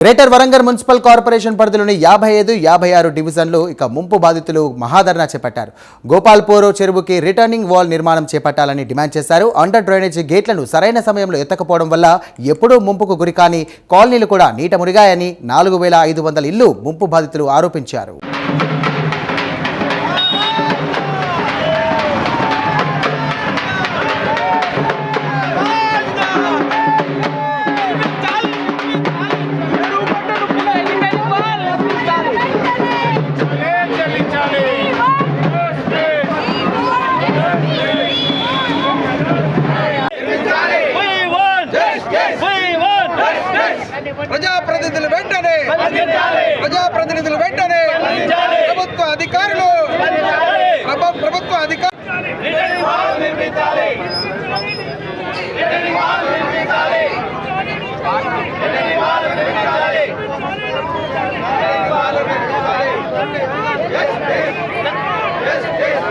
Greater Warangal municipal corporation పరిధిలోని యాభై ఐదు యాభై ఆరు డివిజన్లు ఇక ముంపు బాధితులు మహాధర్నా చేపట్టారు. గోపాల్పూర్ చెరువుకి రిటర్నింగ్ వాల్ నిర్మాణం చేపట్టాలని డిమాండ్ చేశారు. అండర్ డ్రైనేజ్ గేట్లను సరైన సమయంలో ఎత్తకపోవడం వల్ల ఎప్పుడూ ముంపుకు గురికాని కాలనీలు కూడా నీట మురిగాయని నాలుగు వేల ఐదు వందల ఇల్లు ముంపు బాధితులు ఆరోపించారు. ప్రజాప్రతినిధులు వెంటనే ప్రజాప్రతినిధులు వెంటనే ప్రభుత్వ అధికారులు ప్రభు- ప్రభుత్వ అధికారులు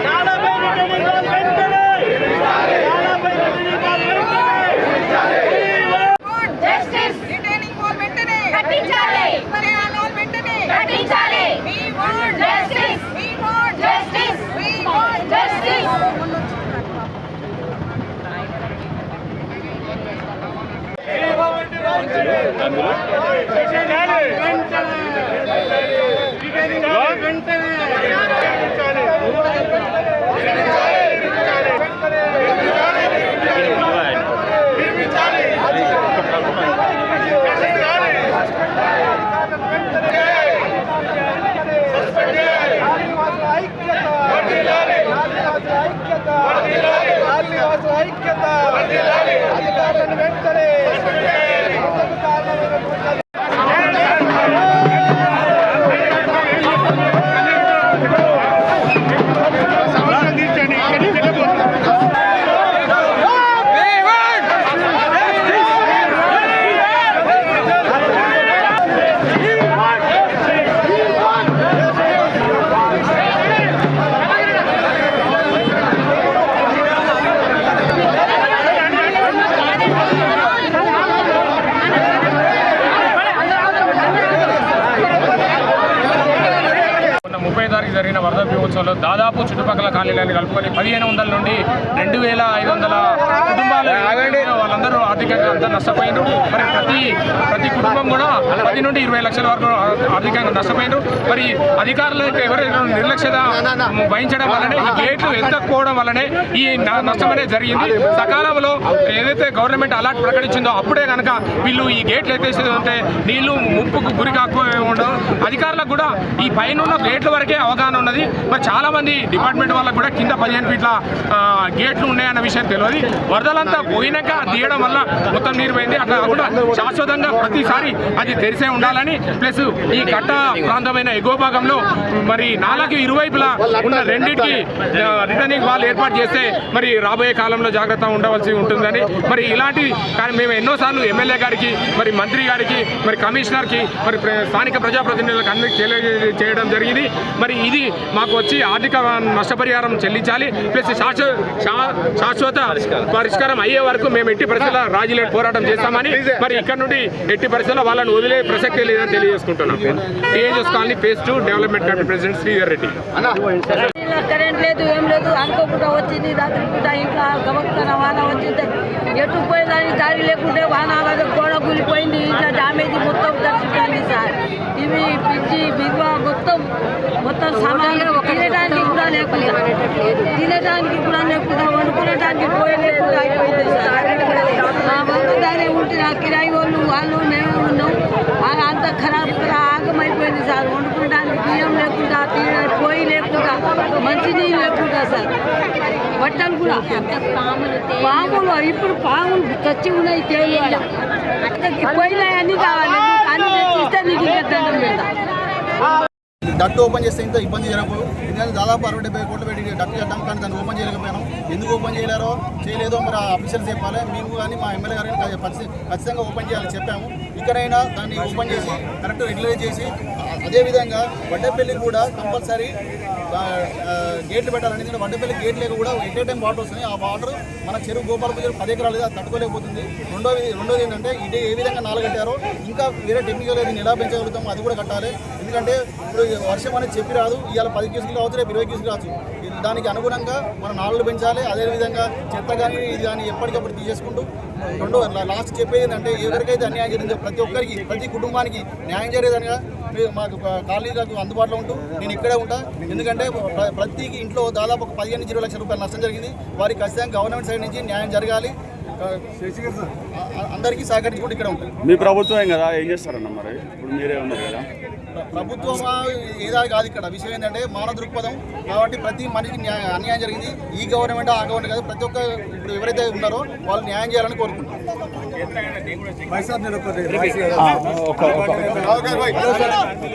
నాలపై రిటర్నింగ్ వాల్ వెంటనే. నాలపై రిటర్నింగ్ వాల్ వెంటనే. We want justice retaining wall వెంటనే కట్టించాలి. మరి ఆ వాల్ వెంటనే కట్టించాలి. We want Justice. We want Justice. We want Justice. అధికారులను తారీఖు జరిగిన వరద మహోత్సవంలో దాదాపు చుట్టుపక్కల కాలనీలను కలుపుకొని పదిహేను వందల నుండి రెండు వేల ఐదు వందల కుటుంబాలు వాళ్ళందరూ ఆర్థికంగా అంతా నష్టపోయినారు. మరి ప్రతి ప్రతి కుటుంబం కూడా పది నుండి ఇరవై లక్షల వరకు ఆర్థికంగా నష్టపోయినారు. మరి అధికారులు ఎవరైనా నిర్లక్ష్యత వహించడం వల్లనే ఈ గేట్లు ఎత్తకపోవడం వల్లనే ఈ నష్టం అనేది జరిగింది. సకాలంలో ఏదైతే గవర్నమెంట్ అలాట్ ప్రకటించిందో అప్పుడే కనుక వీళ్ళు ఈ గేట్లు ఎత్తేసేది ఉంటే నీళ్ళు ముప్పుకు గురి కాకపోయి ఉండదు అధికారులకు కూడా ఈ పైన ఉన్న గేట్ల వరకే అవగాహన ఉన్నది. మరి చాలామంది డిపార్ట్మెంట్ వాళ్ళకి కూడా కింద పదిహేను ఫీట్ల గేట్లు ఉన్నాయన్న విషయం తెలియదు. వరదలంతా పోయినాక తీయడం వల్ల మొత్తం నీరు పోయింది. అట్లా కూడా శాశ్వతంగా ప్రతిసారి అది తెరిసే ఉండాలని ప్లస్ ఈ కట్ట ప్రాంతమైన ఎగువ భాగంలో మరి నాలకు ఇరువైపులా ఉన్న రెండింటికి రిటర్నింగ్ వాళ్ళు ఏర్పాటు చేస్తే మరి రాబోయే కాలంలో జాగ్రత్త ఉండవలసి ఉంటుందని. మరి ఇలాంటి కానీ మేము ఎన్నోసార్లు ఎమ్మెల్యే గారికి మరి మంత్రి గారికి మరి కమిషనర్కి మరి ప్ర- స్థానిక ప్రజాప్రతినిధులకు అందరికీ తెలియజేయడం జరిగింది. మరి ఇది మాకు వచ్చి ఆర్థిక నష్టపరిహారం చెల్లించాలి. ప్లస్ శాశ్వత శా- శాశ్వత పరిష్కారం. అయ్యే వరకు మేము ఎట్టి పరిస్థితుల్లో రాజీలేని పోరాటం చేస్తామని మరి ఇక్కడ నుండి ఎట్టి పరిస్థితుల్లో వాళ్ళని వదిలే ప్రసక్తే లేదని తెలియజేసుకుంటున్నాం. TNS colony phase two development committee president Sridhar Reddy current లేదు ఏం లేదు అనుకోకుండా వచ్చింది రాత్రి పూట ఇంకా గబక్కన వాన వచ్చింది. ఎటు పోయేదానికి దారి లేకుంటే వాన గోడ కూలిపోయింది ఇట్లా డామేజ్ మొత్తం మొత్తం సమానంగా తినడానికి కూడా లేకుండా తినడానికి కూడా లేకుండా వండుకునడానికి పోయే లేకుండా అయిపోయింది సార్. మా ఉంటే ఆ కిరాయి వాళ్ళు వాళ్ళు మేము ఉన్నాం. అంత ఖరాబ్ ఆగమైపోయింది సార్. వండుకోవడానికి బియ్యం లేకుండా తినే పొయ్యి లేకుండా మంచినీళ్ళు లేకుండా సార్. బట్టలు కూడా. పాములు ఇప్పుడు పాములు చచ్చి ఉన్నాయి తేలి పోయినాయి అన్నీ కావాలి. నువ్వు తెచ్చిస్తే నీకు ఇంకా దండం పెడతా. డక్ట్ ఓపెన్ చేస్తే ఇంత ఇబ్బంది జరగదు ఎందుకంటే దాదాపు అరవై డెబ్బై కోట్లు పెట్టి డక్ట్ చేద్దాం కానీ దాన్ని ఓపెన్ చేయలేకపోయినాం. ఎందుకు ఓపెన్ చేయలేరో చేయలేదో మరి ఆ అఫీషియల్స్ చెప్పాలి. మేము కానీ మా ఎమ్మెల్యే గారిని ఖచ్చితంగా ఓపెన్ చేయాలని చెప్పాము. ఇక్కడైనా దాన్ని ఓపెన్ చేసి కరెక్ట్ రెగ్యులైజ్ చేసి అదేవిధంగా వడ్డేపల్లికి కూడా కంపల్సరీ గేట్లు పెట్టాలని ఎందుకంటే వంటపల్లి గేట్ లేక కూడా ఎట్ టైం వాటర్ వస్తున్నాయి. ఆ వాటర్ మన చెరువు గోపాలపు చెరువు పది ఎకరాలు తట్టుకోలేకపోతుంది. రెండోది రెండోది ఏంటంటే ఇదే ఏ విధంగా నాలుగు కట్టారో ఇంకా వేరే టెక్నికల్ దీన్ని ఎలా పెంచగలుగుతాం అది కూడా కట్టాలి. ఎందుకంటే ఇప్పుడు వర్షం అనేది చెప్పి రాదు. ఇవాళ పది కేసులు కావచ్చు రేపు ఇరవై కేసులు కావచ్చు దానికి అనుగుణంగా మనం నాళ్ళు పెంచాలి. అదేవిధంగా చెత్త కానీ ఇది కానీ ఎప్పటికప్పుడు తీసేసుకుంటూ రెండో లాస్ట్ చెప్పేది అంటే ఎవరికైతే అన్యాయం జరిగిందో ప్రతి ఒక్కరికి ప్రతి కుటుంబానికి న్యాయం జరిగేదనగా మీరు మాకు కాలనీలకు అందుబాటులో ఉంటూ నేను ఇక్కడే ఉంటా. ఎందుకంటే ప్ర- ప్రతి ఇంట్లో దాదాపు ఒక పదిహేను ఇరవై లక్షల రూపాయల నష్టం జరిగింది. వారికి ఖచ్చితంగా గవర్నమెంట్ సైడ్ నుంచి న్యాయం జరగాలి. అందరికీ సహకరించుకుంటూ ఇక్కడ ఉంటాయి మీ ప్రభుత్వం కదా ఏం చేస్తారన్న మరి? ఇప్పుడు మీరే ఉన్నారు కదా. ప్ర- ప్రభుత్వమా ఏదా కాదు ఇక్కడ. విషయం ఏంటంటే మానవ దృక్పథం కాబట్టి ప్రతి మనిషికి న్యాయ అన్యాయం జరిగింది. ఈ గవర్నమెంట్ ఆ గవర్నమెంట్ కాదు. ప్రతి ఒక్క ఇప్పుడు ఎవరైతే ఉన్నారో వాళ్ళు న్యాయం చేయాలని కోరుకుంటున్నాం ఒక ఒక